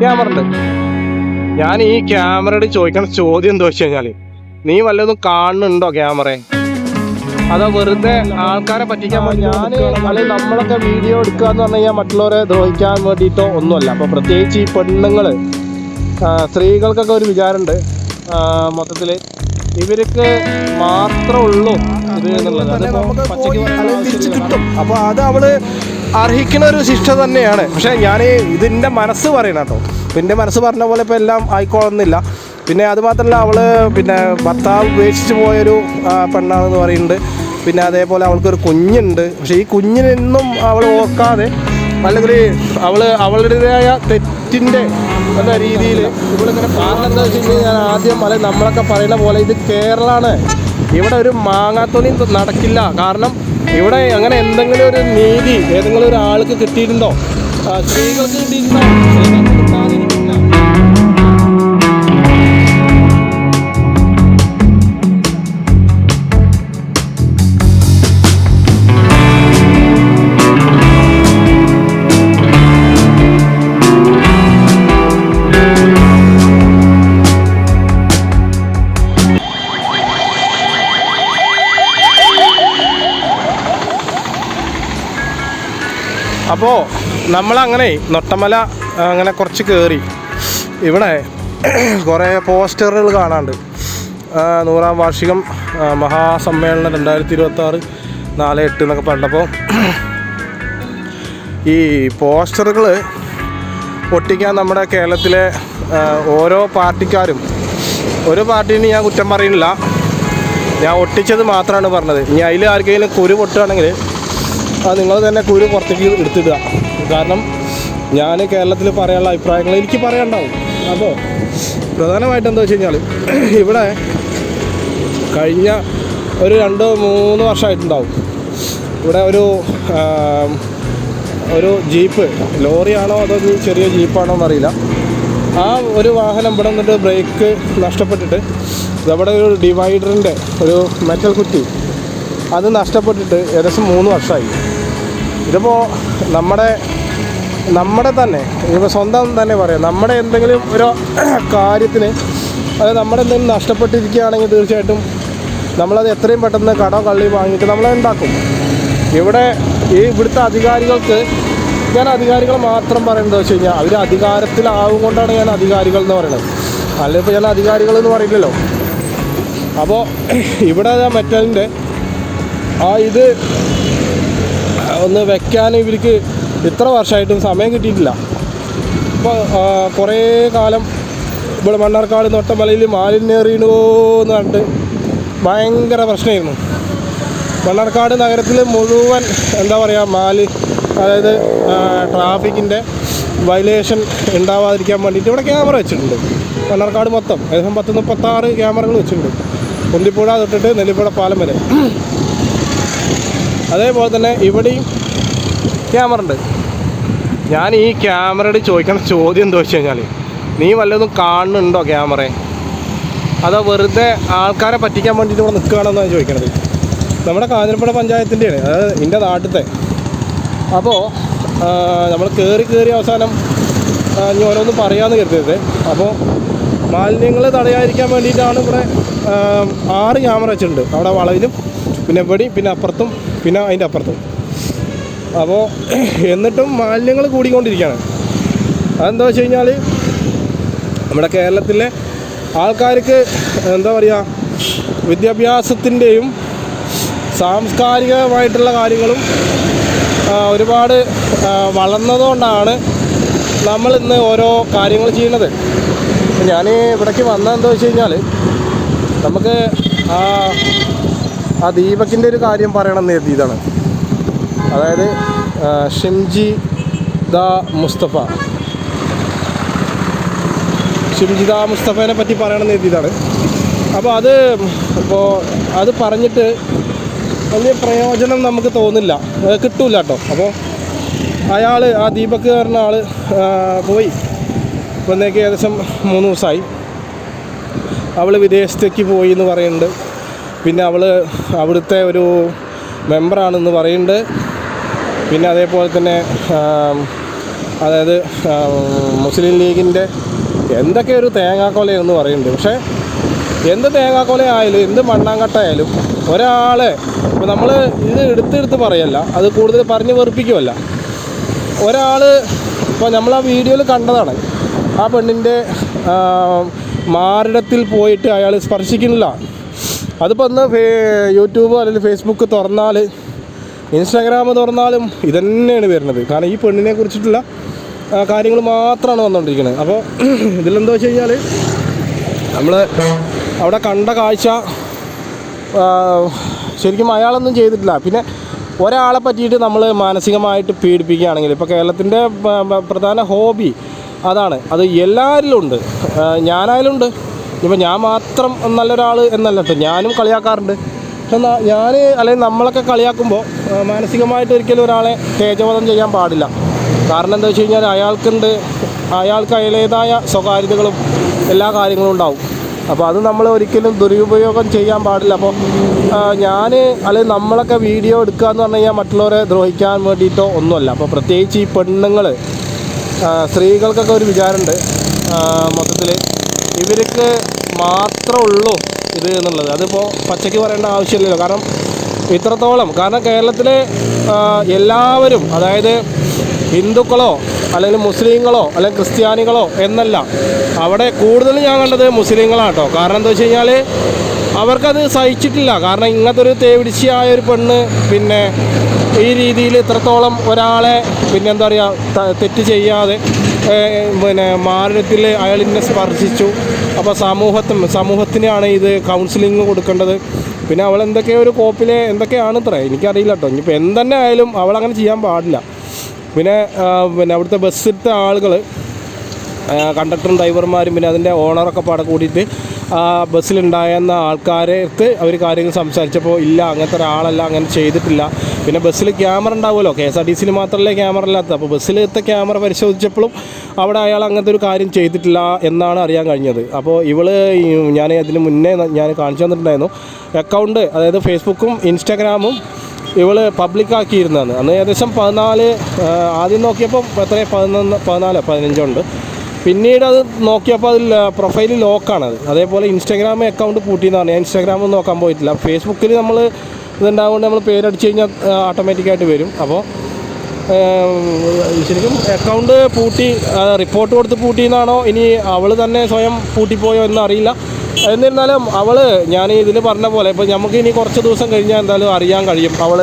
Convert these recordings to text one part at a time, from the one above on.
Camera ഉണ്ട് ഞാൻ ഈ ക്യാമറയോട് ചോദിക്കണ ചോദ്യം എന്താ വെച്ച് കഴിഞ്ഞാൽ നീ വല്ലതും കാണുന്നുണ്ടോ ക്യാമറ? അതോ വെറുതെ ആൾക്കാരെ പറ്റിക്കാൻ വേണ്ടി ഞാൻ അല്ലെങ്കിൽ നമ്മളൊക്കെ വീഡിയോ എടുക്കുക എന്ന് പറഞ്ഞു കഴിഞ്ഞാൽ മറ്റുള്ളവരെ ദ്രോഹിക്കാൻ വേണ്ടിയിട്ടോ ഒന്നുമല്ല. അപ്പൊ പ്രത്യേകിച്ച് ഈ പെണ്ണുങ്ങൾ സ്ത്രീകൾക്കൊക്കെ ഒരു വിചാരമുണ്ട് മൊത്തത്തിൽ. ഇവർക്ക് മാത്രമേ ഉള്ളൂ ഇത് എന്നുള്ളത്. പച്ചയ്ക്ക് അപ്പൊ അത് അവൾ അർഹിക്കുന്ന ഒരു ശിക്ഷ തന്നെയാണ്. പക്ഷെ ഞാൻ ഇതിന്റെ മനസ്സ് പറയണം കേട്ടോ. പിന്നെ മനസ്സ് പറഞ്ഞ പോലെ ഇപ്പോൾ എല്ലാം ആയിക്കോളുന്നില്ല. പിന്നെ അതുമാത്രമല്ല അവൾ പിന്നെ ഭർത്താവ് ഉപേക്ഷിച്ച് പോയൊരു പെണ്ണാണെന്ന് പറയുന്നുണ്ട്. പിന്നെ അതേപോലെ അവൾക്കൊരു കുഞ്ഞുണ്ട്. പക്ഷേ ഈ കുഞ്ഞിനൊന്നും അവൾ ഓർക്കാതെ അല്ലെങ്കിൽ അവൾ അവളുടേതായ തെറ്റിന്റെ എന്ന രീതിയിൽ ഇവളിങ്ങനെ കാരണം എന്താ വെച്ച് കഴിഞ്ഞാൽ ഞാൻ ആദ്യം അല്ലെ നമ്മളൊക്കെ പറയുന്ന പോലെ ഇത് കേരളമാണ് ഇവിടെ ഒരു മാങ്ങാത്തൊലി നടക്കില്ല. കാരണം ഇവിടെ അങ്ങനെ എന്തെങ്കിലും ഒരു നീതി ഏതെങ്കിലും ഒരാൾക്ക് കിട്ടിയിട്ടുണ്ടോ? സ്ത്രീകൾക്ക് കിട്ടിയിട്ടുണ്ടോ? അപ്പോൾ നമ്മളങ്ങനെ നൊട്ടമല അങ്ങനെ കുറച്ച് കയറി ഇവിടെ കുറേ പോസ്റ്ററുകൾ കാണാണ്ട്. നൂറാം വാർഷികം മഹാസമ്മേളനം രണ്ടായിരത്തി ഇരുപത്തി ആറ് നാല് എട്ട് എന്നൊക്കെ പറഞ്ഞപ്പോൾ ഈ പോസ്റ്ററുകൾ ഒട്ടിക്കാൻ നമ്മുടെ കേരളത്തിലെ ഓരോ പാർട്ടിക്കാരും ഒരു പാർട്ടീനെ ഞാൻ കുറ്റം പറയുന്നില്ല. ഞാൻ ഒട്ടിച്ചത് മാത്രമാണ് പറഞ്ഞത്. ഇനി അതിൽ ആർക്കെങ്കിലും കുരു പൊട്ടുകയാണെങ്കിൽ അത് നിങ്ങൾ തന്നെ കുരു പുറത്തേക്ക് എടുത്തിടുക. കാരണം ഞാൻ കേരളത്തിൽ പറയാനുള്ള അഭിപ്രായങ്ങൾ എനിക്ക് പറയാനുണ്ടാവും. അപ്പോൾ പ്രധാനമായിട്ട് എന്താ വെച്ച് കഴിഞ്ഞാൽ ഇവിടെ കഴിഞ്ഞ ഒരു രണ്ട് മൂന്ന് വർഷമായിട്ടുണ്ടാവും. ഇവിടെ ഒരു ഒരു ജീപ്പ് ലോറിയാണോ അതോ ഒരു ചെറിയ ജീപ്പാണോ എന്നറിയില്ല. ആ ഒരു വാഹനം ഇവിടെ നിന്നിട്ട് ബ്രേക്ക് നഷ്ടപ്പെട്ടിട്ട് നമ്മുടെ ഒരു ഡിവൈഡറിന്റെ ഒരു മെറ്റൽ കുറ്റി അത് നഷ്ടപ്പെട്ടിട്ട് ഏകദേശം മൂന്ന് വർഷമായി. ഇതിപ്പോൾ നമ്മുടെ നമ്മുടെ തന്നെ ഇപ്പോൾ സ്വന്തം തന്നെ പറയാം. നമ്മുടെ എന്തെങ്കിലും ഒരു കാര്യത്തിന് അത് നമ്മുടെ എന്തെങ്കിലും നഷ്ടപ്പെട്ടിരിക്കുകയാണെങ്കിൽ തീർച്ചയായിട്ടും നമ്മളത് എത്രയും പെട്ടെന്ന് കടോ കള്ളി വാങ്ങിയിട്ട് നമ്മളത് ഉണ്ടാക്കും. ഇവിടെ ഈ ഇവിടുത്തെ അധികാരികൾക്ക് ഞാൻ അധികാരികൾ മാത്രം പറയുന്നത് വെച്ച് കഴിഞ്ഞാൽ അവർ അധികാരത്തിലാവും കൊണ്ടാണ് ഞാൻ അധികാരികൾ എന്ന് പറയുന്നത് അല്ലെങ്കിൽ ഇപ്പോൾ ഞാൻ അധികാരികൾ എന്ന് പറയില്ലല്ലോ. അപ്പോൾ ഇവിടെ മെറ്റലിന്റെ ആ ഇത് ഒന്ന് വെക്കാൻ ഇവർക്ക് ഇത്ര വർഷമായിട്ടും സമയം കിട്ടിയിട്ടില്ല. ഇപ്പോൾ കുറേ കാലം ഇവിടെ മണ്ണാർക്കാട് നൊട്ടമലയിൽ മാലിന്യം എറിയണോ എന്ന് പറഞ്ഞിട്ട് ഭയങ്കര പ്രശ്നമായിരുന്നു. മണ്ണാർക്കാട് നഗരത്തിൽ മുഴുവൻ എന്താ പറയുക മാലി അതായത് ട്രാഫിക്കിന്റെ വയലേഷൻ ഉണ്ടാവാതിരിക്കാൻ വേണ്ടിയിട്ട് ഇവിടെ ക്യാമറ വെച്ചിട്ടുണ്ട്. മണ്ണാർക്കാട് മൊത്തം ഏകദേശം പത്ത് മുപ്പത്താറ് ക്യാമറകൾ വെച്ചിട്ടുണ്ട്. കുന്തിപ്പുഴ തൊട്ടിട്ട് നെല്ലിപ്പുഴ പാലം വരെ. അതേപോലെ തന്നെ ഇവിടെയും ക്യാമറ ഉണ്ട്. ഞാൻ ഈ ക്യാമറയുടെ ചോദിക്കണ ചോദ്യം എന്താ വെച്ച് കഴിഞ്ഞാൽ നീ വല്ലതും കാണുന്നുണ്ടോ ക്യാമറ അതോ വെറുതെ ആൾക്കാരെ പറ്റിക്കാൻ വേണ്ടിയിട്ട് ഇവിടെ നിൽക്കുകയാണെന്നാണ് ചോദിക്കണത്? നമ്മുടെ കാഞ്ഞിരപ്പുഴ പഞ്ചായത്തിന്റെയാണ് അതായത് എന്റെ നാട്ടിലത്തെ അപ്പോൾ നമ്മൾ കയറി കയറി അവസാനം ഞാൻ ഓരോന്നും പറയാമെന്ന് കരുതരുത്. അപ്പോൾ മാലിന്യങ്ങൾ തടയാതിരിക്കാൻ വേണ്ടിയിട്ടാണ് ഇവിടെ ആറ് ക്യാമറ വെച്ചിട്ടുണ്ട്. അവിടെ വളവിലും പിന്നെ ഇവിടെയും പിന്നെ അപ്പുറത്തും പിന്നെ അതിന്റെ അപ്പുറത്തും. അപ്പോൾ എന്നിട്ടും മാലിന്യങ്ങൾ കൂടിക്കൊണ്ടിരിക്കുകയാണ്. അതെന്താ വെച്ച് കഴിഞ്ഞാൽ നമ്മുടെ കേരളത്തിലെ ആൾക്കാർക്ക് എന്താ പറയുക വിദ്യാഭ്യാസത്തിന്റെയും സാംസ്കാരികമായിട്ടുള്ള കാര്യങ്ങളും ഒരുപാട് വളർന്നതുകൊണ്ടാണ് നമ്മൾ ഇന്ന് ഓരോ കാര്യങ്ങൾ ചെയ്യുന്നത്. ഞാൻ ഇവിടേക്ക് വന്നതെന്താ വെച്ച് കഴിഞ്ഞാൽ നമുക്ക് ആ ദീപകിന്റെ ഒരു കാര്യം പറയണമെന്ന് കരുതിയതാണ്. അതായത് ഷിംജി ദ മുസ്തഫ. ഷിംജിദ മുസ്തഫേനെ പറ്റി പറയണമെന്ന് എഴുതിയതാണ് അപ്പോൾ അത് ഇപ്പോൾ അത് പറഞ്ഞിട്ട് വലിയ പ്രയോജനം നമുക്ക് തോന്നില്ല. കിട്ടില്ല കിട്ടൂല കേട്ടോ. അപ്പോൾ അയാൾ ആ ദീപക് പറഞ്ഞ ആൾ പോയി. ഇപ്പോഴത്തേക്ക് ഏകദേശം മൂന്ന് ദിവസമായി. അവൾ വിദേശത്തേക്ക് പോയി എന്ന് പറയുന്നുണ്ട്. പിന്നെ അവൾ അവിടുത്തെ ഒരു മെമ്പറാണെന്ന് പറയുന്നുണ്ട്. പിന്നെ അതേപോലെ തന്നെ അതായത് മുസ്ലിം ലീഗിന്റെ എന്തൊക്കെ ഒരു തേങ്ങാക്കൊലയെന്ന് പറയുന്നുണ്ട്. പക്ഷേ എന്ത് തേങ്ങാക്കൊല ആയാലും എന്ത് മണ്ണാങ്കട്ട ആയാലും ഒരാളെ ഇപ്പോൾ നമ്മൾ ഇത് എടുത്തെടുത്ത് പറയല്ല അത് കൂടുതൽ പറഞ്ഞ് വെറുപ്പിക്കുമല്ല ഒരാൾ ഇപ്പോൾ നമ്മൾ ആ വീഡിയോയിൽ കണ്ടതാണ്. ആ പെണ്ണിന്റെ മാരടത്തിൽ പോയിട്ട് അയാൾ സ്പർശിക്കുന്നില്ല. അതിപ്പോൾ ഒന്ന് യൂട്യൂബ് അല്ലെങ്കിൽ ഫേസ്ബുക്ക് തുറന്നാൽ ഇൻസ്റ്റാഗ്രാം തുറന്നാലും ഇതന്നെയാണ് വരുന്നത്. കാരണം ഈ പെണ്ണിനെ കുറിച്ചിട്ടുള്ള കാര്യങ്ങൾ മാത്രമാണ് വന്നുകൊണ്ടിരിക്കുന്നത് അപ്പോൾ ഇതിലെന്താ വെച്ച് കഴിഞ്ഞാൽ നമ്മൾ അവിടെ കണ്ട കാഴ്ച ശരിക്കും അയാളൊന്നും ചെയ്തിട്ടില്ല. പിന്നെ ഒരാളെ പറ്റിയിട്ട് നമ്മൾ മാനസികമായിട്ട് പീഡിപ്പിക്കുകയാണെങ്കിൽ ഇപ്പോൾ കേരളത്തിന്റെ പ്രധാന ഹോബി അതാണ്. അത് എല്ലാവരിലും ഉണ്ട്. ആ, ഞാനായാലും ഉണ്ട്. ഇപ്പം ഞാൻ മാത്രം നല്ലൊരാൾ എന്നല്ല ഞാനും കളിയാക്കാറുണ്ട്. പക്ഷെ എന്നാ ഞാൻ അല്ലെങ്കിൽ നമ്മളൊക്കെ കളിയാക്കുമ്പോൾ മാനസികമായിട്ട് ഒരിക്കലും ഒരാളെ തേജവധം ചെയ്യാൻ പാടില്ല. കാരണം എന്താ വെച്ച് കഴിഞ്ഞാൽ അയാൾക്കുണ്ട് അയാൾക്ക് അയാളേതായ സ്വകാര്യതകളും എല്ലാ കാര്യങ്ങളും ഉണ്ടാവും. അപ്പോൾ അത് നമ്മൾ ഒരിക്കലും ദുരുപയോഗം ചെയ്യാൻ പാടില്ല. അപ്പോൾ ഞാൻ അല്ലെങ്കിൽ നമ്മളൊക്കെ വീഡിയോ എടുക്കുക എന്ന് പറഞ്ഞു കഴിഞ്ഞാൽ മറ്റുള്ളവരെ ദ്രോഹിക്കാൻ വേണ്ടിയിട്ടോ ഒന്നുമല്ല. അപ്പോൾ പ്രത്യേകിച്ച് ഈ പെണ്ണുങ്ങൾ സ്ത്രീകൾക്കൊക്കെ ഒരു വിചാരമുണ്ട്. മൊത്തത്തിൽ ഇവർക്ക് മാത്രമേ ഉള്ളൂ ഇത് എന്നുള്ളത്. അതിപ്പോൾ പച്ചയ്ക്ക് പറയേണ്ട ആവശ്യമില്ലല്ലോ. കാരണം ഇത്രത്തോളം കാരണം കേരളത്തിലെ എല്ലാവരും അതായത് ഹിന്ദുക്കളോ അല്ലെങ്കിൽ മുസ്ലിങ്ങളോ അല്ലെങ്കിൽ ക്രിസ്ത്യാനികളോ എന്നല്ല അവിടെ കൂടുതൽ ഞാൻ കണ്ടത് മുസ്ലിങ്ങളാണ് കാരണം എന്താ വെച്ച് കഴിഞ്ഞാൽ അവർക്കത് സഹിച്ചിട്ടില്ല. കാരണം ഇങ്ങനത്തെ ഒരു തേവിടിച്ചയായ ഒരു പെണ്ണ് പിന്നെ ഈ രീതിയിൽ ഇത്രത്തോളം ഒരാളെ പിന്നെ എന്താ പറയുക തെറ്റ് ചെയ്യാതെ പിന്നെ മാരണത്തിൽ അയാളിനെ സ്പർശിച്ചു. അപ്പോൾ സമൂഹത്തും സമൂഹത്തിനാണ് ഇത് കൗൺസിലിംഗ് കൊടുക്കേണ്ടത്. പിന്നെ അവൾ എന്തൊക്കെയോ ഒരു കോപ്പിലെ എന്തൊക്കെയാണ് ഇത്ര? എനിക്കറിയില്ല കേട്ടോ ഇനിയിപ്പോൾ എന്തെന്നെ ആയാലും അവൾ അങ്ങനെ ചെയ്യാൻ പാടില്ല. പിന്നെ പിന്നെ അവിടുത്തെ ബസ്സിലത്തെ ആളുകൾ കണ്ടക്ടറും ഡ്രൈവർമാരും പിന്നെ അതിന്റെ ഓണറൊക്കെ പാടെ കൂടിയിട്ട് ആ ബസ്സിലുണ്ടായിരുന്ന ആൾക്കാരെ അടുത്ത് അവർ കാര്യങ്ങൾ സംസാരിച്ചപ്പോൾ ഇല്ല അങ്ങനത്തെ ഒരാളല്ല അങ്ങനെ ചെയ്തിട്ടില്ല. പിന്നെ ബസ്സിൽ ക്യാമറ ഉണ്ടാവുമല്ലോ കെ എസ് ആർ ടി സിയിൽ മാത്രമല്ലേ ക്യാമറ ഇല്ലാത്ത അപ്പോൾ ബസ്സിലത്തെ ക്യാമറ പരിശോധിച്ചപ്പോഴും അവിടെ അയാൾ അങ്ങനത്തെ ഒരു കാര്യം ചെയ്തിട്ടില്ല എന്നാണ് അറിയാൻ കഴിഞ്ഞത്. അപ്പോൾ ഇവൾ ഞാൻ അതിന് മുന്നേ ഞാൻ കാണിച്ചു തന്നിട്ടുണ്ടായിരുന്നു. അക്കൗണ്ട് അതായത് ഫേസ്ബുക്കും ഇൻസ്റ്റാഗ്രാമും ഇവൾ പബ്ലിക്കാക്കിയിരുന്നതാണ് അന്ന് ഏകദേശം പതിനാല് ആദ്യം നോക്കിയപ്പോൾ എത്ര പതിനൊന്ന് പതിനാല് പതിനഞ്ചുണ്ട് പിന്നീട് അത് നോക്കിയപ്പോൾ അതിൽ പ്രൊഫൈൽ ലോക്കാണ് അതേപോലെ ഇൻസ്റ്റാഗ്രാം അക്കൗണ്ട് പൂട്ടിയെന്നാണ് ഞാൻ ഇൻസ്റ്റാഗ്രാം നോക്കാൻ പോയിട്ടില്ല. ഫേസ്ബുക്കിൽ നമ്മൾ ഇതുണ്ടാവുകൊണ്ട് നമ്മൾ പേരടിച്ച് കഴിഞ്ഞാൽ ഓട്ടോമാറ്റിക്കായിട്ട് വരും. അപ്പോൾ ശരിക്കും അക്കൗണ്ട് പൂട്ടി റിപ്പോർട്ട് കൊടുത്ത് പൂട്ടിയെന്നാണോ ഇനി അവൾ തന്നെ സ്വയം പൂട്ടിപ്പോയോ എന്ന് അറിയില്ല. എന്നിരുന്നാലും അവൾ ഞാൻ ഇതിൽ പറഞ്ഞ പോലെ ഇപ്പോൾ നമുക്ക് ഇനി കുറച്ച് ദിവസം കഴിഞ്ഞാൽ എന്തായാലും അറിയാൻ കഴിയും. അവൾ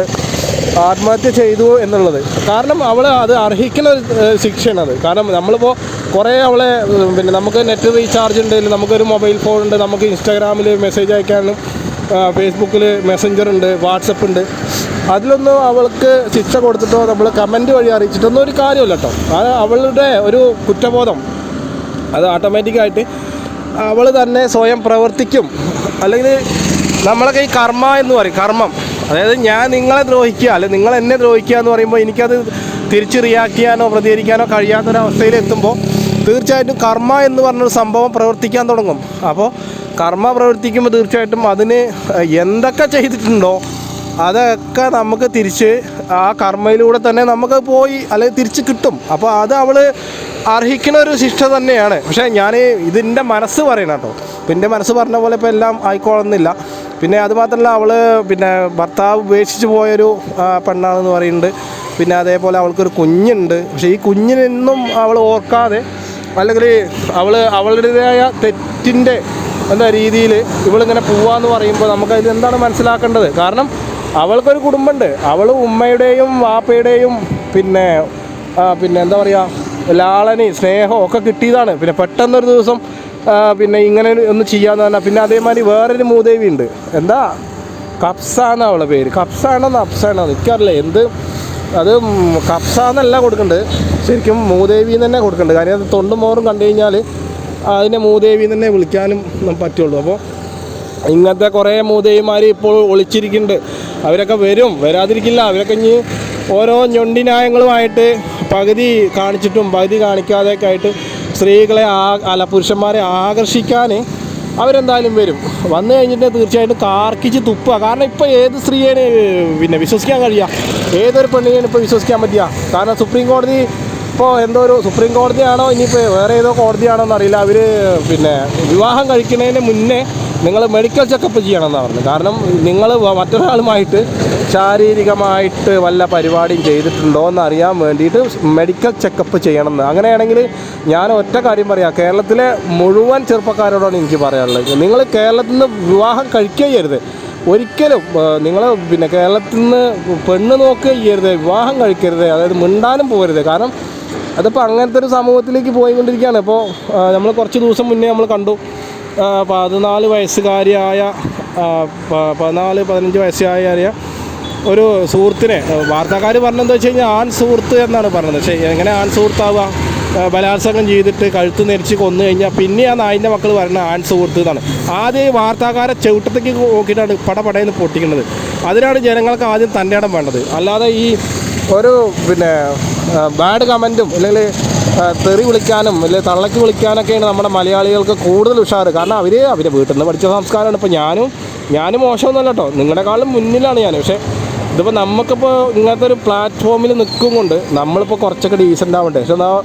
ആത്മഹത്യ ചെയ്തു എന്നുള്ളത്. കാരണം അവൾ അത് അർഹിക്കുന്ന ഒരു ഏഹ്, ശിക്ഷയാണ് അത് കാരണം നമ്മളിപ്പോൾ കുറേ അവളെ പിന്നെ നമുക്ക് നെറ്റ് റീചാർജ് ഉണ്ട് നമുക്കൊരു മൊബൈൽ ഫോൺ ഉണ്ട് നമുക്ക് ഇൻസ്റ്റാഗ്രാമിൽ മെസ്സേജ് അയക്കാനും ഫേസ്ബുക്കിൽ മെസ്സഞ്ചർ ഉണ്ട് വാട്സപ്പ് ഉണ്ട്. അതിലൊന്നും അവൾക്ക് ശിക്ഷ കൊടുത്തിട്ടോ നമ്മൾ കമന്റ് വഴി അറിയിച്ചിട്ടൊന്നും ഒരു കാര്യമില്ല കേട്ടോ അവളുടെ ഒരു കുറ്റബോധം. അത് ഓട്ടോമാറ്റിക്കായിട്ട് അവൾ തന്നെ സ്വയം പ്രവർത്തിക്കും. അല്ലെങ്കിൽ നമ്മളൊക്കെ ഈ കർമ്മ എന്ന് പറയും കർമ്മം. അതായത് ഞാൻ നിങ്ങളെ ദ്രോഹിക്കുക അല്ലെ നിങ്ങൾ എന്നെ ദ്രോഹിക്കുക എന്ന് പറയുമ്പോൾ എനിക്കത് തിരിച്ച് റിയാക്ട് ചെയ്യാനോ പ്രതികരിക്കാനോ കഴിയാത്തൊരവസ്ഥയിൽ എത്തുമ്പോൾ തീർച്ചയായിട്ടും കർമ്മ എന്ന് പറഞ്ഞൊരു സംഭവം പ്രവർത്തിക്കാൻ തുടങ്ങും. അപ്പോൾ കർമ്മ പ്രവർത്തിക്കുമ്പോൾ തീർച്ചയായിട്ടും അതിന് എന്തൊക്കെ ചെയ്തിട്ടുണ്ടോ അതൊക്കെ നമുക്ക് തിരിച്ച് ആ കർമ്മയിലൂടെ തന്നെ നമുക്ക് പോയി അല്ലെങ്കിൽ തിരിച്ച് കിട്ടും. അപ്പോൾ അത് അവൾ അർഹിക്കുന്ന ഒരു ശിക്ഷ തന്നെയാണ്. പക്ഷേ ഞാൻ ഇതിന്റെ മനസ്സ് പറയണം കേട്ടോ. ഇപ്പം എന്റെ മനസ്സ് പറഞ്ഞ പോലെ ഇപ്പോൾ എല്ലാം ആയിക്കോളുന്നില്ല പിന്നെ അതുമാത്രമല്ല അവൾ പിന്നെ ഭർത്താവ് ഉപേക്ഷിച്ച് പോയൊരു പെണ്ണാണെന്ന് പറയുന്നുണ്ട്. പിന്നെ അതേപോലെ അവൾക്കൊരു കുഞ്ഞുണ്ട്. പക്ഷേ ഈ കുഞ്ഞിനൊന്നും അവൾ ഓർക്കാതെ അല്ലെങ്കിൽ അവൾ അവളുടേതായ തെറ്റിന്റെ എന്താ രീതിയിൽ ഇവളിങ്ങനെ പോവാന്ന് പറയുമ്പോൾ നമുക്ക് അതിൽ എന്താണ് മനസ്സിലാക്കേണ്ടത്? കാരണം അവൾക്കൊരു കുടുംബമുണ്ട്. അവൾ ഉമ്മയുടെയും വാപ്പയുടെയും പിന്നെ പിന്നെ എന്താ പറയുക ലാളനി സ്നേഹം ഒക്കെ കിട്ടിയതാണ്. പിന്നെ പെട്ടെന്നൊരു ദിവസം പിന്നെ ഇങ്ങനെ ഒന്ന് ചെയ്യാന്ന് പറഞ്ഞാൽ പിന്നെ അതേമാതിരി വേറൊരു മൂദേവി ഉണ്ട്. എന്താ? കപ്സാന്ന് അവളെ പേര്. കപ്സാണോ നപ്സാണോ എനിക്കറിയില്ല. എന്ത്? അത് കപ്സാന്നല്ല കപ്സ കൊടുക്കേണ്ടത് ശരിക്കും മൂദേവി തന്നെ കൊടുക്കേണ്ടത് കാര്യം അത് തൊണ്ടും മോറും കണ്ടു കഴിഞ്ഞാൽ അതിനെ മൂദേവി തന്നെ വിളിക്കാനും പറ്റുള്ളൂ. അപ്പോൾ ഇങ്ങനത്തെ കുറേ മൂദേവിമാർ ഇപ്പോൾ ഒളിച്ചിരിക്കുന്നുണ്ട്. അവരൊക്കെ വരും. വരാതിരിക്കില്ല. അവരൊക്കെ ഇനി ഓരോ ഞൊണ്ടി ന്യായങ്ങളുമായിട്ട് പകുതി കാണിച്ചിട്ടും പകുതി കാണിക്കാതെയൊക്കെ ആയിട്ട് സ്ത്രീകളെ ആ അല്ല പുരുഷന്മാരെ ആകർഷിക്കാൻ അവരെന്തായാലും വരും. വന്നു കഴിഞ്ഞിട്ട് തീർച്ചയായിട്ടും കാർക്കിച്ച് തുപ്പുക. കാരണം ഇപ്പോൾ ഏത് സ്ത്രീയാണ് പിന്നെ വിശ്വസിക്കാൻ കഴിയുക ഏതൊരു പെണ്ണിനെയാണ് ഇപ്പോൾ വിശ്വസിക്കാൻ പറ്റുക കാരണം സുപ്രീം കോടതി ഇപ്പോൾ എന്തോ ഒരു സുപ്രീം കോടതിയാണോ ഇനിയിപ്പോൾ വേറെ ഏതോ കോടതിയാണോ എന്നറിയില്ല അവർ പിന്നെ വിവാഹം കഴിക്കുന്നതിന് മുന്നേ നിങ്ങൾ മെഡിക്കൽ ചെക്കപ്പ് ചെയ്യണമെന്നാണ് പറഞ്ഞത്. കാരണം നിങ്ങൾ മറ്റൊരാളുമായിട്ട് ശാരീരികമായിട്ട് വല്ല പരിപാടിയും ചെയ്തിട്ടുണ്ടോ എന്ന് അറിയാൻ വേണ്ടിയിട്ട് മെഡിക്കൽ ചെക്കപ്പ് ചെയ്യണമെന്ന്. അങ്ങനെയാണെങ്കിൽ ഞാൻ ഒറ്റ കാര്യം പറയാം. കേരളത്തിലെ മുഴുവൻ ചെറുപ്പക്കാരോടാണ് എനിക്ക് പറയാനുള്ളത്. നിങ്ങൾ കേരളത്തിൽ നിന്ന് വിവാഹം കഴിക്കുകയരുത് ഒരിക്കലും നിങ്ങൾ പിന്നെ കേരളത്തിൽ നിന്ന് പെണ്ണ് നോക്കുക ചെയ്യരുത് വിവാഹം കഴിക്കരുത് അതായത് മിണ്ടാനും പോകരുത്. കാരണം അതിപ്പോൾ അങ്ങനത്തെ ഒരു സമൂഹത്തിലേക്ക് പോയിക്കൊണ്ടിരിക്കുകയാണ്. ഇപ്പോൾ നമ്മൾ കുറച്ച് ദിവസം മുന്നേ നമ്മൾ കണ്ടു. പതിനാല് വയസ്സുകാരിയായ പതിനാല് പതിനഞ്ച് വയസ്സുകാരിയായ ഒരു സുഹൃത്തിനെ വാർത്താക്കാർ പറഞ്ഞതെന്ന് വെച്ച് കഴിഞ്ഞാൽ ആൺ സുഹൃത്ത് എന്നാണ് പറഞ്ഞത്. പക്ഷേ എങ്ങനെ ആൺ സുഹൃത്താവുക ബലാത്സംഗം ചെയ്തിട്ട് കഴുത്ത് നെരിച്ച് കൊന്നു കഴിഞ്ഞാൽ പിന്നെ ആ നായിന്റെ മക്കൾ പറയുന്നത് ആൺ സുഹൃത്ത് എന്നാണ്. ആദ്യം ഈ വാർത്താക്കാരെ ചവിട്ടത്തേക്ക് നോക്കിയിട്ടാണ് പടപടയെന്ന് പൊട്ടിക്കുന്നത്. അതിനാണ് ജനങ്ങൾക്ക് ആദ്യം ഇടം വേണ്ടത്. അല്ലാതെ ഈ ഒരു പിന്നെ ബാഡ് കമന്റും അല്ലെങ്കിൽ തെറി വിളിക്കാനും അല്ലെങ്കിൽ തള്ളക്ക് വിളിക്കാനൊക്കെയാണ് നമ്മുടെ മലയാളികൾക്ക് കൂടുതൽ ഉഷാറ്. കാരണം അവർ അവർ വീട്ടിൽ നിന്ന് പഠിച്ച സംസ്കാരമാണ്. ഇപ്പോൾ ഞാനും ഞാനും മോശമൊന്നുമല്ല കേട്ടോ. നിങ്ങളെക്കാളും മുന്നിലാണ് ഞാൻ. പക്ഷേ ഇതിപ്പോൾ നമുക്കിപ്പോൾ ഇങ്ങനത്തെ ഒരു പ്ലാറ്റ്ഫോമിൽ നിൽക്കും കൊണ്ട് നമ്മളിപ്പോൾ കുറച്ചൊക്കെ ഡീസന്റ് ആവണ്ടേ. പക്ഷെ എന്നാൽ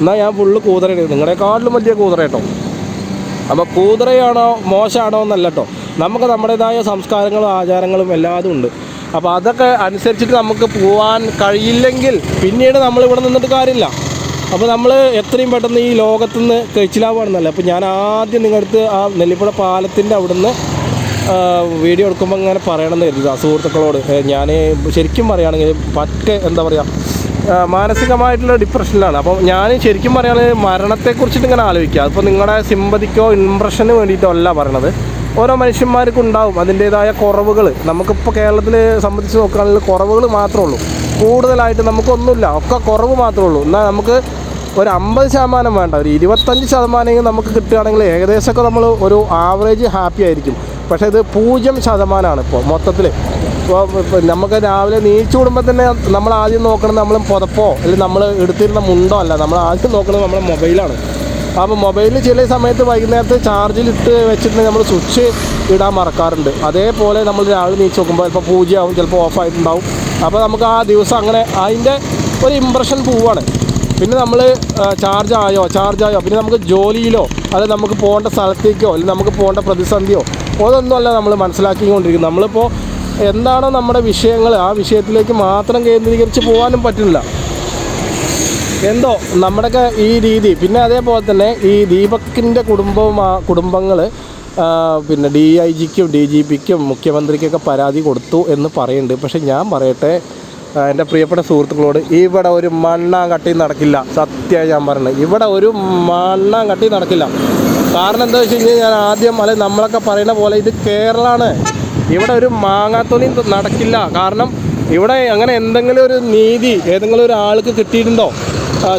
എന്നാൽ ഞാൻ ഫുള്ള് കൂതറയാണ്. നിങ്ങളെക്കാളിലും വലിയ കൂതറ കേട്ടോ. അപ്പോൾ കൂതറയാണോ മോശമാണോ എന്നല്ല കേട്ടോ. നമുക്ക് നമ്മുടേതായ സംസ്കാരങ്ങളും ആചാരങ്ങളും എല്ലാതും ഉണ്ട്. അപ്പോൾ അതൊക്കെ അനുസരിച്ചിട്ട് നമുക്ക് പോകാൻ കഴിയില്ലെങ്കിൽ പിന്നീട് നമ്മൾ ഇവിടെ നിന്നിട്ട് കാര്യമില്ല. അപ്പോൾ നമ്മൾ എത്രയും പെട്ടെന്ന് ഈ ലോകത്തുനിന്ന് കഴിച്ചിലാവുകയാണെന്നല്ല? അപ്പോൾ ഞാൻ ആദ്യം നിങ്ങളടുത്ത് ആ നെല്ലിപ്പുഴ പാലത്തിന്റെ അവിടുന്ന് വീഡിയോ എടുക്കുമ്പോൾ ഇങ്ങനെ പറയണമെന്ന് കരുതുക സുഹൃത്തുക്കളോട് ഞാൻ ശരിക്കും പറയുകയാണെങ്കിൽ പറ്റ് എന്താ പറയുക മാനസികമായിട്ടുള്ള ഡിപ്രഷനിലാണ്. അപ്പോൾ ഞാൻ ശരിക്കും പറയുകയാണെങ്കിൽ മരണത്തെക്കുറിച്ചിട്ട് ഇങ്ങനെ ആലോചിക്കുക. അതിപ്പോൾ നിങ്ങളുടെ സിമ്പതിക്കോ ഇംപ്രഷന് വേണ്ടിയിട്ടോ അല്ല പറയണത്. ഓരോ മനുഷ്യന്മാർക്കും ഉണ്ടാവും അതിന്റേതായ കുറവുകൾ നമുക്കിപ്പോൾ കേരളത്തിൽ സംബന്ധിച്ച് നോക്കുകയാണെങ്കിൽ കുറവുകൾ മാത്രമേ ഉള്ളൂ. കൂടുതലായിട്ട് നമുക്കൊന്നുമില്ല. ഒക്കെ കുറവ് മാത്രമേ ഉള്ളൂ. എന്നാൽ നമുക്ക് ഒരു അമ്പത് ശതമാനം വേണ്ട ഒരു ഇരുപത്തഞ്ച് ശതമാനം നമുക്ക് കിട്ടുകയാണെങ്കിൽ ഏകദേശമൊക്കെ നമ്മൾ ഒരു ആവറേജ് ഹാപ്പി ആയിരിക്കും. പക്ഷേ ഇത് പൂജ്യം ശതമാനമാണ് ഇപ്പോൾ മൊത്തത്തിൽ. ഇപ്പോൾ നമുക്ക് രാവിലെ നീച്ചു കൂടുമ്പോൾ തന്നെ നമ്മൾ ആദ്യം നോക്കുന്നത് നമ്മൾ പുതപ്പോ അല്ലെങ്കിൽ നമ്മൾ എടുത്തിരുന്ന മുണ്ടോ അല്ല നമ്മൾ ആദ്യം നോക്കുന്നത് നമ്മുടെ മൊബൈലാണ് അപ്പോൾ മൊബൈലിൽ ചില സമയത്ത് വൈകുന്നേരത്ത് ചാർജിലിട്ട് വെച്ചിട്ട് നമ്മൾ സ്വിച്ച് ഇടാൻ മറക്കാറുണ്ട്. അതേപോലെ നമ്മൾ രാവിലെ നീച്ച് നോക്കുമ്പോൾ ചിലപ്പോൾ പൂജ്യമാവും ചിലപ്പോൾ ഓഫായിട്ടുണ്ടാവും അപ്പോൾ നമുക്ക് ആ ദിവസം അങ്ങനെ അതിന്റെ ഒരു ഇമ്പ്രഷൻ പോവാണ്. പിന്നെ നമ്മൾ ചാർജ് ആയോ ചാർജ് ആയോ പിന്നെ നമുക്ക് ജോലിയിലോ അത് നമുക്ക് പോകേണ്ട സ്ഥലത്തേക്കോ അല്ലെങ്കിൽ നമുക്ക് പോകേണ്ട പ്രതിസന്ധിയോ അതൊന്നുമല്ല നമ്മൾ മനസ്സിലാക്കിക്കൊണ്ടിരിക്കുന്നത്. നമ്മളിപ്പോൾ എന്താണോ നമ്മുടെ വിഷയങ്ങൾ ആ വിഷയത്തിലേക്ക് മാത്രം കേന്ദ്രീകരിച്ച് പോകാനും പറ്റില്ല. എന്തോ നമ്മുടെയൊക്കെ ഈ രീതി പിന്നെ അതേപോലെ തന്നെ ഈ ദീപക്കിന്റെ കുടുംബവും കുടുംബങ്ങൾ പിന്നെ ഡി ഐ ജിക്കും ഡി ജി പിക്കും മുഖ്യമന്ത്രിക്കൊക്കെ പരാതി കൊടുത്തു എന്ന് പറയുന്നുണ്ട്. പക്ഷേ ഞാൻ പറയട്ടെ എന്റെ പ്രിയപ്പെട്ട സുഹൃത്തുക്കളോട് ഇവിടെ ഒരു മണ്ണാൻ കട്ടി നടക്കില്ല. സത്യമായി ഞാൻ പറയുന്നത് ഇവിടെ ഒരു മണ്ണാൻ കട്ടി നടക്കില്ല. കാരണം എന്താ വെച്ച് കഴിഞ്ഞാൽ ഞാൻ ആദ്യം അല്ലെ നമ്മളൊക്കെ പറയുന്ന പോലെ ഇത് കേരളമാണ് ഇവിടെ ഒരു മാങ്ങാത്തൊലി നടക്കില്ല. കാരണം ഇവിടെ അങ്ങനെ എന്തെങ്കിലും ഒരു നീതി ഏതെങ്കിലും ഒരു ആൾക്ക് കിട്ടിയിട്ടുണ്ടോ?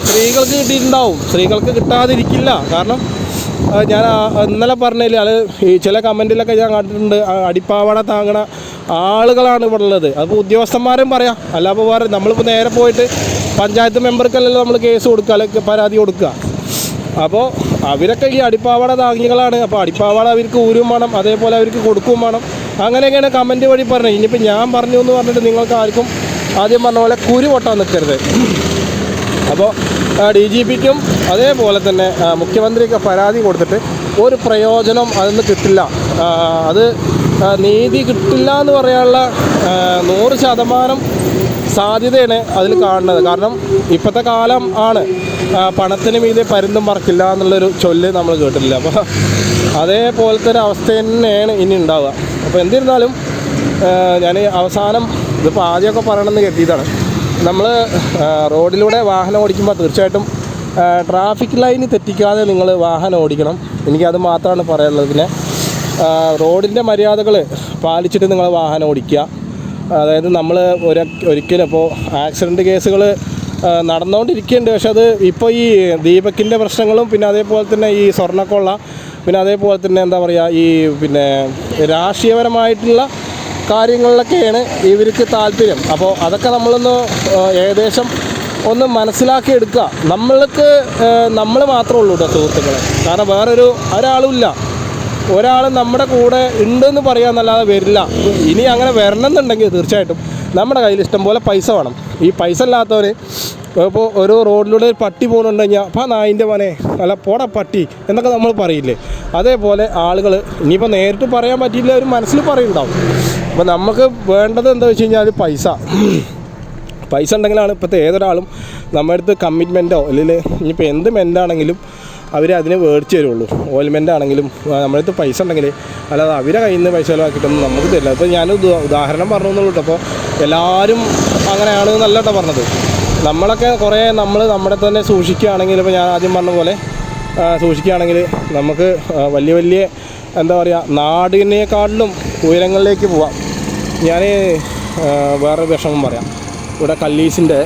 സ്ത്രീകൾക്ക് കിട്ടിയിട്ടുണ്ടാവും. സ്ത്രീകൾക്ക് കിട്ടാതിരിക്കില്ല. കാരണം ഞാൻ ഇന്നലെ പറഞ്ഞില്ല അത് ചില കമന്റിലൊക്കെ ഞാൻ കണ്ടിട്ടുണ്ട്. അടിപ്പാവട താങ്ങണ ആളുകളാണ് ഇവിടെ ഉള്ളത് അപ്പോൾ ഉദ്യോഗസ്ഥന്മാരും പറയാം. അല്ല അപ്പോൾ വേറെ നമ്മളിപ്പോൾ നേരെ പോയിട്ട് പഞ്ചായത്ത് മെമ്പർക്കല്ലല്ലോ നമ്മൾ കേസ് കൊടുക്കുക അല്ലെങ്കിൽ പരാതി കൊടുക്കുക. അപ്പോൾ അവരൊക്കെ ഈ അടിപ്പാവാട താങ്ങികളാണ് അപ്പോൾ അടിപ്പാവാട അവർക്ക് ഊരും വേണം അതേപോലെ അവർക്ക് കൊടുക്കും വേണം. അങ്ങനെയൊക്കെയാണ് കമന്റ് വഴി പറഞ്ഞത്. ഇനിയിപ്പോൾ ഞാൻ പറഞ്ഞു എന്ന് പറഞ്ഞിട്ട് നിങ്ങൾക്ക് ആർക്കും ആദ്യം പറഞ്ഞ പോലെ കുരു പൊട്ടാൻ നിൽക്കരുത്. അപ്പോൾ ഡി ജി പിക്കും അതേപോലെ തന്നെ മുഖ്യമന്ത്രിക്ക് പരാതി കൊടുത്തിട്ട് ഒരു പ്രയോജനം അതിന് കിട്ടില്ല. അത് നീതി കിട്ടില്ല എന്ന് പറയാനുള്ള നൂറ് ശതമാനം സാധ്യതയാണ് അതിൽ കാണുന്നത്. കാരണം ഇപ്പോഴത്തെ കാലം ആണ് പണത്തിന് മീതെ പരുന്തും പറക്കില്ല എന്നുള്ളൊരു ചൊല്ല് നമ്മൾ കേട്ടിട്ടില്ല. അപ്പോൾ അതേപോലത്തെ ഒരു അവസ്ഥ തന്നെയാണ് ഇനി ഉണ്ടാവുക. അപ്പോൾ എന്തിരുന്നാലും ഞാൻ അവസാനം ഇതിപ്പോൾ ആദ്യമൊക്കെ പറയണമെന്ന് കരുതിയതാണ്. നമ്മൾ റോഡിലൂടെ വാഹനം ഓടിക്കുമ്പോൾ തീർച്ചയായിട്ടും ട്രാഫിക് ലൈന് തെറ്റിക്കാതെ നിങ്ങൾ വാഹനം ഓടിക്കണം. എനിക്കത് മാത്രമാണ് പറയാനുള്ളത്. പിന്നെ റോഡിന്റെ മര്യാദകൾ പാലിച്ചിട്ട് നിങ്ങൾ വാഹനം ഓടിക്കുക. അതായത് നമ്മൾ ഒരു ഒരിക്കലും ഇപ്പോൾ ആക്സിഡന്റ് കേസുകൾ നടന്നുകൊണ്ടിരിക്കുന്നുണ്ട് പക്ഷെ അത് ഇപ്പോൾ ഈ ദീപക്കിന്റെ പ്രശ്നങ്ങളും പിന്നെ അതേപോലെ തന്നെ ഈ സ്വർണക്കൊള്ള പിന്നെ അതേപോലെ തന്നെ എന്താ പറയുക ഈ പിന്നെ രാഷ്ട്രീയപരമായിട്ടുള്ള കാര്യങ്ങളിലൊക്കെയാണ് ഇവർക്ക് താല്പര്യം. അപ്പോൾ അതൊക്കെ നമ്മളൊന്ന് ഏകദേശം ഒന്ന് മനസ്സിലാക്കി എടുക്കുക. നമ്മൾക്ക് നമ്മൾ മാത്രമേ ഉള്ളൂ കേട്ടോ സുഹൃത്തുക്കളെ. കാരണം വേറൊരു ഒരാളുമില്ല ഒരാൾ നമ്മുടെ കൂടെ ഉണ്ടെന്ന് പറയാമെന്നല്ലാതെ വരില്ല. ഇനി അങ്ങനെ വരണം എന്നുണ്ടെങ്കിൽ തീർച്ചയായിട്ടും നമ്മുടെ കയ്യിൽ ഇഷ്ടം പോലെ പൈസ വേണം. ഈ പൈസ ഇല്ലാത്തവന് ഇപ്പോൾ ഒരു റോഡിലൂടെ ഒരു പട്ടി പോകുന്നുണ്ട് കഴിഞ്ഞാൽ അപ്പോൾ നായിന്റെ മനെ അല്ല പോട പട്ടി എന്നൊക്കെ നമ്മൾ പറയില്ലേ. അതേപോലെ ആളുകൾ ഇനിയിപ്പോൾ നേരിട്ട് പറയാൻ പറ്റിയില്ല ഒരു മനസ്സിൽ പറയുന്നുണ്ടാവും. അപ്പോൾ നമുക്ക് വേണ്ടത് എന്താ വെച്ച് കഴിഞ്ഞാൽ പൈസ. പൈസ ഉണ്ടെങ്കിലാണ് ഇപ്പോഴത്തെ ഏതൊരാളും നമ്മുടെ അടുത്ത് കമ്മിറ്റ്മെന്റോ അല്ലെങ്കിൽ ഇനിയിപ്പോൾ എന്ത് മെന്റാണെങ്കിലും അവർ അതിനെ മേടിച്ച് തരുള്ളൂ ഓയിൽമെന്റ് ആണെങ്കിലും അടുത്ത് പൈസ ഉണ്ടെങ്കിൽ അല്ലാതെ അവരെ കയ്യിൽ നിന്ന് പൈസ ചിലവാക്കിയിട്ടൊന്നും നമുക്ക് തരില്ല. അപ്പോൾ ഞാൻ ഉദാഹരണം പറഞ്ഞു എന്നുള്ളൂ അപ്പോൾ എല്ലാവരും അങ്ങനെയാണ് എന്നല്ല കേട്ടോ പറഞ്ഞത്. നമ്മളൊക്കെ കുറേ നമ്മൾ നമ്മുടെ തന്നെ സൂക്ഷിക്കുകയാണെങ്കിൽ ഇപ്പോൾ ഞാൻ ആദ്യം പറഞ്ഞ പോലെ സൂക്ഷിക്കുകയാണെങ്കിൽ നമുക്ക് വലിയ വലിയ എന്താ പറയുക നാടിനേക്കാളിലും ഉയരങ്ങളിലേക്ക് പോവാം. ഞാൻ വേറെ വിഷമം പറയാം. ഇവിടെ കല്ലീസിന്റെ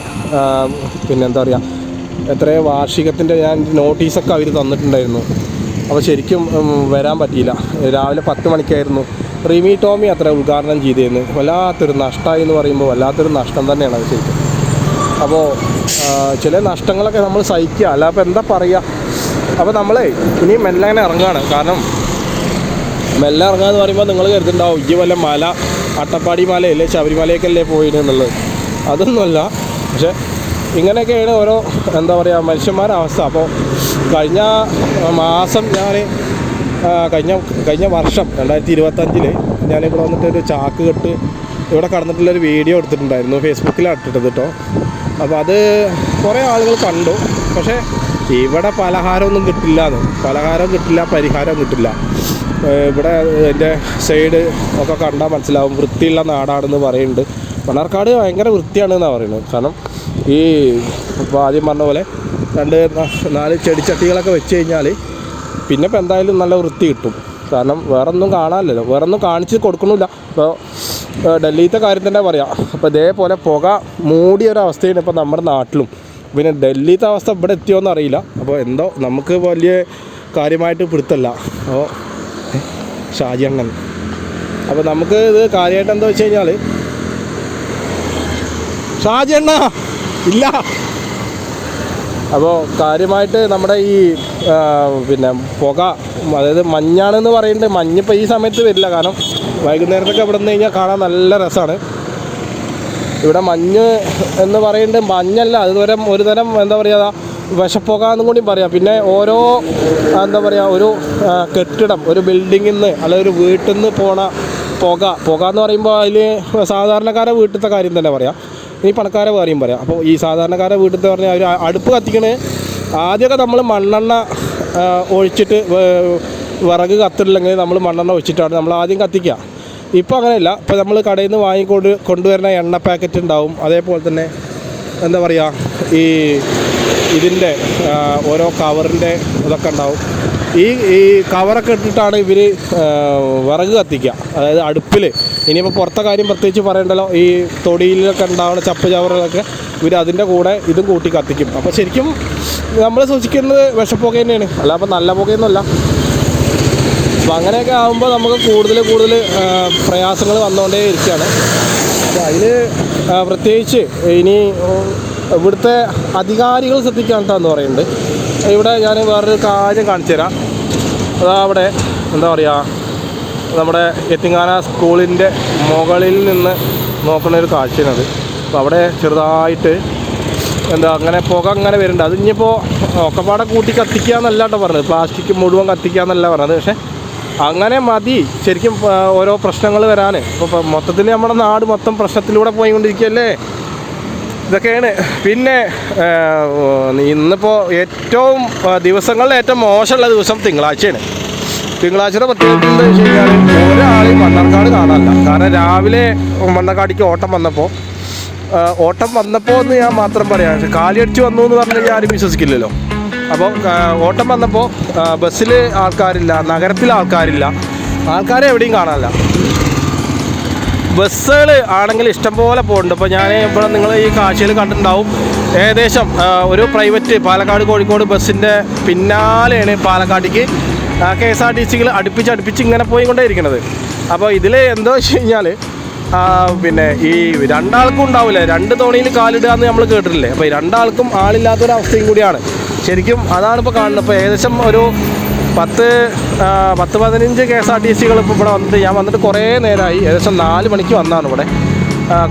പിന്നെ എന്താ പറയുക എത്രയോ വാർഷികത്തിന്റെ ഞാൻ നോട്ടീസൊക്കെ അവർ തന്നിട്ടുണ്ടായിരുന്നു. അപ്പോൾ ശരിക്കും വരാൻ പറ്റിയില്ല. രാവിലെ പത്ത് മണിക്കായിരുന്നു. റിമി ടോമി അത്ര ഉദ്ഘാടനം ചെയ്തിരുന്നു വല്ലാത്തൊരു നഷ്ടമായി എന്ന് പറയുമ്പോൾ വല്ലാത്തൊരു നഷ്ടം തന്നെയാണ് അത് ശരിക്കും. അപ്പോൾ ചില നഷ്ടങ്ങളൊക്കെ നമ്മൾ സഹിക്കുക. അല്ല അപ്പോൾ എന്താ പറയുക? അപ്പോൾ നമ്മളേ ഇനി മെല്ലെ അങ്ങനെ ഇറങ്ങുകയാണ്. കാരണം മെല്ലെ ഇറങ്ങുക എന്ന് പറയുമ്പോൾ നിങ്ങൾ കരുതുന്നുണ്ടാവും ഈ വല്ല മല അട്ടപ്പാടി മലയല്ലേ ശബരിമലയൊക്കെ അല്ലേ എന്നുള്ളത്. അതൊന്നുമല്ല. പക്ഷെ ഇങ്ങനെയൊക്കെയാണ് ഓരോ എന്താ പറയുക മനുഷ്യന്മാരുടെ അവസ്ഥ. അപ്പോൾ കഴിഞ്ഞ മാസം ഞാൻ കഴിഞ്ഞ കഴിഞ്ഞ വർഷം രണ്ടായിരത്തി ഇരുപത്തഞ്ചിൽ ഞാനിവിടെ വന്നിട്ട് ഒരു ചാക്ക് കെട്ട് ഇവിടെ കടന്നിട്ടുള്ളൊരു വീഡിയോ എടുത്തിട്ടുണ്ടായിരുന്നു ഫേസ്ബുക്കിലാണ് ഇട്ടിട്ടത് കേട്ടോ അപ്പോൾ അത് കുറേ ആളുകൾ കണ്ടു. പക്ഷേ ഇവിടെ പലഹാരമൊന്നും കിട്ടില്ല എന്ന് പലഹാരം കിട്ടില്ല പരിഹാരം കിട്ടില്ല. ഇവിടെ എന്റെ സൈഡ് ഒക്കെ കണ്ടാൽ മനസ്സിലാവും വൃത്തിയുള്ള നാടാണെന്ന് പറയുന്നുണ്ട്. മണ്ണാർക്കാട് ഭയങ്കര വൃത്തിയാണെന്നാണ് പറയുന്നത്. കാരണം ഈ ഇപ്പോൾ ആദ്യം പറഞ്ഞ പോലെ രണ്ട് നാല് ചെടിച്ചട്ടികളൊക്കെ വെച്ച് കഴിഞ്ഞാൽ പിന്നെ ഇപ്പോൾ എന്തായാലും നല്ല വൃത്തി കിട്ടും. കാരണം വേറെ ഒന്നും കാണാനില്ലല്ലോ. വേറെ ഒന്നും കാണിച്ച് കൊടുക്കണില്ല. ഇപ്പോൾ ഡൽഹിയിലത്തെ കാര്യം തന്നെ പറയാം. അപ്പോൾ ഇതേപോലെ പുക മൂടിയ ഒരു അവസ്ഥയാണ് ഇപ്പോൾ നമ്മുടെ നാട്ടിലും. പിന്നെ ഡൽഹിയിലത്തെ അവസ്ഥ ഇവിടെ എത്തിയോന്ന് അറിയില്ല അപ്പോൾ എന്തോ നമുക്ക് വലിയ കാര്യമായിട്ട് പിടുത്തല്ല. അപ്പോൾ ഷാജി അണ്ണൻ. അപ്പോൾ നമുക്ക് ഇത് കാര്യമായിട്ട് എന്താ വെച്ച് കഴിഞ്ഞാൽ ഷാജി ഇല്ല. അപ്പോൾ കാര്യമായിട്ട് നമ്മുടെ ഈ പിന്നെ പുക അതായത് മഞ്ഞാണെന്ന് പറയുന്നുണ്ട്. മഞ്ഞിപ്പോൾ ഈ സമയത്ത് വരില്ല. കാരണം വൈകുന്നേരത്തൊക്കെ ഇവിടെ നിന്ന് കഴിഞ്ഞാൽ കാണാൻ നല്ല രസമാണ്. ഇവിടെ മഞ്ഞ് എന്ന് പറയുന്നത് മഞ്ഞല്ല അതുവരെ ഒരു തരം എന്താ പറയുക വിഷപ്പുക എന്നും കൂടി പറയാം. പിന്നെ ഓരോ എന്താ പറയുക ഒരു കെട്ടിടം ഒരു ബിൽഡിങ്ങിൽ നിന്ന് അല്ലെങ്കിൽ ഒരു വീട്ടിൽ നിന്ന് പോണ പുക. പുക എന്ന് പറയുമ്പോൾ അതിൽ സാധാരണക്കാരെ വീട്ടിലത്തെ കാര്യം തന്നെ പറയാം. ഈ പണക്കാരെ കാര്യം പറയാം. അപ്പോൾ ഈ സാധാരണക്കാരെ വീട്ടിലത്തെ പറഞ്ഞാൽ അവർ അടുപ്പ് കത്തിക്കണേ ആദ്യമൊക്കെ നമ്മൾ മണ്ണെണ്ണ ഒഴിച്ചിട്ട് വിറക് കത്തില്ലെങ്കിൽ നമ്മൾ മണ്ണെണ്ണ ഒഴിച്ചിട്ടാണ് നമ്മൾ ആദ്യം കത്തിക്കുക ഇപ്പോൾ അങ്ങനെയല്ല. ഇപ്പോൾ നമ്മൾ കടയിൽ നിന്ന് വാങ്ങിക്കൊണ്ട് കൊണ്ടുവരുന്ന എണ്ണ പാക്കറ്റ് ഉണ്ടാവും. അതേപോലെ തന്നെ എന്താ പറയുക ഈ ഇതിന്റെ ഓരോ കവറിന്റെ ഇതൊക്കെ ഉണ്ടാവും. ഈ ഈ കവറൊക്കെ ഇട്ടിട്ടാണ് ഇവർ വിറക് കത്തിക്കുക അതായത് അടുപ്പിൽ ഇനിയിപ്പോൾ പുറത്തെ കാര്യം പ്രത്യേകിച്ച് പറയണ്ടല്ലോ. ഈ തൊടിയിലൊക്കെ ഉണ്ടാവുന്ന ചപ്പ് ചവറുകളൊക്കെ ഇവർ അതിന്റെ കൂടെ ഇതും കൂട്ടി കത്തിക്കും. അപ്പോൾ ശരിക്കും നമ്മൾ സൂക്ഷിക്കുന്നത് വിഷപ്പുക തന്നെയാണ്. അല്ല അപ്പോൾ നല്ല പുകയൊന്നുമല്ല. അപ്പോൾ അങ്ങനെയൊക്കെ ആകുമ്പോൾ നമുക്ക് കൂടുതൽ കൂടുതൽ പ്രയാസങ്ങൾ വന്നുകൊണ്ടേ ഇരിക്കുകയാണ് അപ്പോൾ അതിൽ പ്രത്യേകിച്ച് ഇനി ഇവിടുത്തെ അധികാരികൾ ശ്രദ്ധിക്കാണ്ടെന്ന് പറയുന്നുണ്ട്. ഇവിടെ ഞാൻ വേറൊരു കാര്യം കാണിച്ചു തരാം അതാ അവിടെ എന്താ പറയുക നമ്മുടെ എത്തിങ്ങാന സ്കൂളിന്റെ മുകളിൽ നിന്ന് നോക്കുന്ന ഒരു കാഴ്ചയാണത് അപ്പോൾ അവിടെ ചെറുതായിട്ട് എന്താ അങ്ങനെ പുക അങ്ങനെ വരുന്നുണ്ട്. അത് ഇനിയിപ്പോൾ ഒക്കെപ്പാടെ കൂട്ടി കത്തിക്കുക എന്നല്ല കേട്ടോ പറഞ്ഞത്. പ്ലാസ്റ്റിക് മുഴുവൻ കത്തിക്കുക എന്നല്ല പറഞ്ഞത്. പക്ഷേ അങ്ങനെ മതി. ശരിക്കും ഓരോ പ്രശ്നങ്ങൾ വരാൻ ഇപ്പോൾ മൊത്തത്തിൽ നമ്മുടെ നാട് മൊത്തം പ്രശ്നത്തിലൂടെ പോയിക്കൊണ്ടിരിക്കുകയല്ലേ? ഇതൊക്കെയാണ്. പിന്നെ ഇന്നിപ്പോൾ ഏറ്റവും ദിവസങ്ങളിൽ ഏറ്റവും മോശമുള്ള ദിവസം തിങ്കളാഴ്ചയാണ്. തിങ്കളാഴ്ചയുടെ പ്രത്യേകത എന്താ വെച്ച് കഴിഞ്ഞാൽ ഒരാളെയും മണ്ണാർക്കാട് കാണാനില്ല കാരണം രാവിലെ മണ്ണക്കാടിക്ക് ഓട്ടം വന്നപ്പോൾ ഓട്ടം വന്നപ്പോൾ എന്ന് ഞാൻ മാത്രം പറയാം. പക്ഷെ കാലിയടിച്ച് വന്നു എന്ന് പറഞ്ഞു കഴിഞ്ഞാൽ ആരും വിശ്വസിക്കില്ലല്ലോ. അപ്പോൾ ഓട്ടം വന്നപ്പോൾ ബസ്സിൽ ആൾക്കാരില്ല നഗരത്തിൽ ആൾക്കാരില്ല. ആൾക്കാരെ എവിടെയും കാണാനില്ല ബസ്സുകൾ ആണെങ്കിൽ ഇഷ്ടംപോലെ പോകുന്നുണ്ട് ഇപ്പോൾ ഞാൻ ഇവിടെ നിങ്ങൾ ഈ കാഴ്ചയിൽ കണ്ടിട്ടുണ്ടാവും. ഏകദേശം ഒരു പ്രൈവറ്റ് പാലക്കാട് കോഴിക്കോട് ബസ്സിന്റെ പിന്നാലെയാണ് പാലക്കാട്ടേക്ക് കെ എസ് ആർ ടി സികൾ അടുപ്പിച്ച് അടുപ്പിച്ച് ഇങ്ങനെ പോയിക്കൊണ്ടേയിരിക്കുന്നത് അപ്പോൾ ഇതിൽ എന്താ വെച്ച് കഴിഞ്ഞാൽ പിന്നെ ഈ രണ്ടാൾക്കും ഉണ്ടാവില്ല രണ്ട് തോണിയിൽ കാലിടുക എന്ന് നമ്മൾ കേട്ടിട്ടില്ലേ? അപ്പോൾ രണ്ടാൾക്കും ആളില്ലാത്തൊരവസ്ഥയും കൂടിയാണ്. ശരിക്കും അതാണ് ഇപ്പോൾ കാണുന്നത്. ഇപ്പോൾ ഏകദേശം ഒരു പത്ത് പത്ത് പതിനഞ്ച് കെ എസ് ആർ ടി സികൾ ഇപ്പോൾ ഇവിടെ വന്നിട്ട് ഞാൻ വന്നിട്ട് കുറേ നേരമായി ഏകദേശം നാല് മണിക്ക് വന്നതാണ് ഇവിടെ.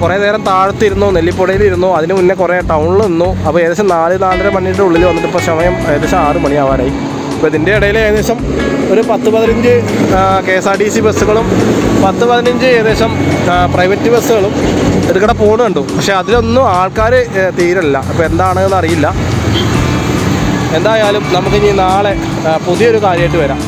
കുറേ നേരം താഴത്തിരുന്നു നെല്ലിപ്പുഴയിലിരുന്നു അതിന് മുന്നേ കുറേ ടൗണിൽ നിന്നു. അപ്പോൾ ഏകദേശം നാല് നാലര മണിയുടെ ഉള്ളിൽ വന്നിട്ട് ഇപ്പോൾ സമയം ഏകദേശം ആറ് മണിയാവാനായി അപ്പോൾ ഇതിന്റെ ഇടയിൽ ഏകദേശം ഒരു പത്ത് പതിനഞ്ച് K S R T C ബസ്സുകളും പത്ത് പതിനഞ്ച് ഏകദേശം പ്രൈവറ്റ് ബസ്സുകളും ഇതിക്കടെ പോകുന്നുണ്ട്. പക്ഷേ അതിലൊന്നും ആൾക്കാർ തീരല്ല. അപ്പോൾ എന്താണെന്ന് അറിയില്ല. എന്തായാലും നമുക്കിനി നാളെ പുതിയൊരു കാര്യമായിട്ട് വരാം.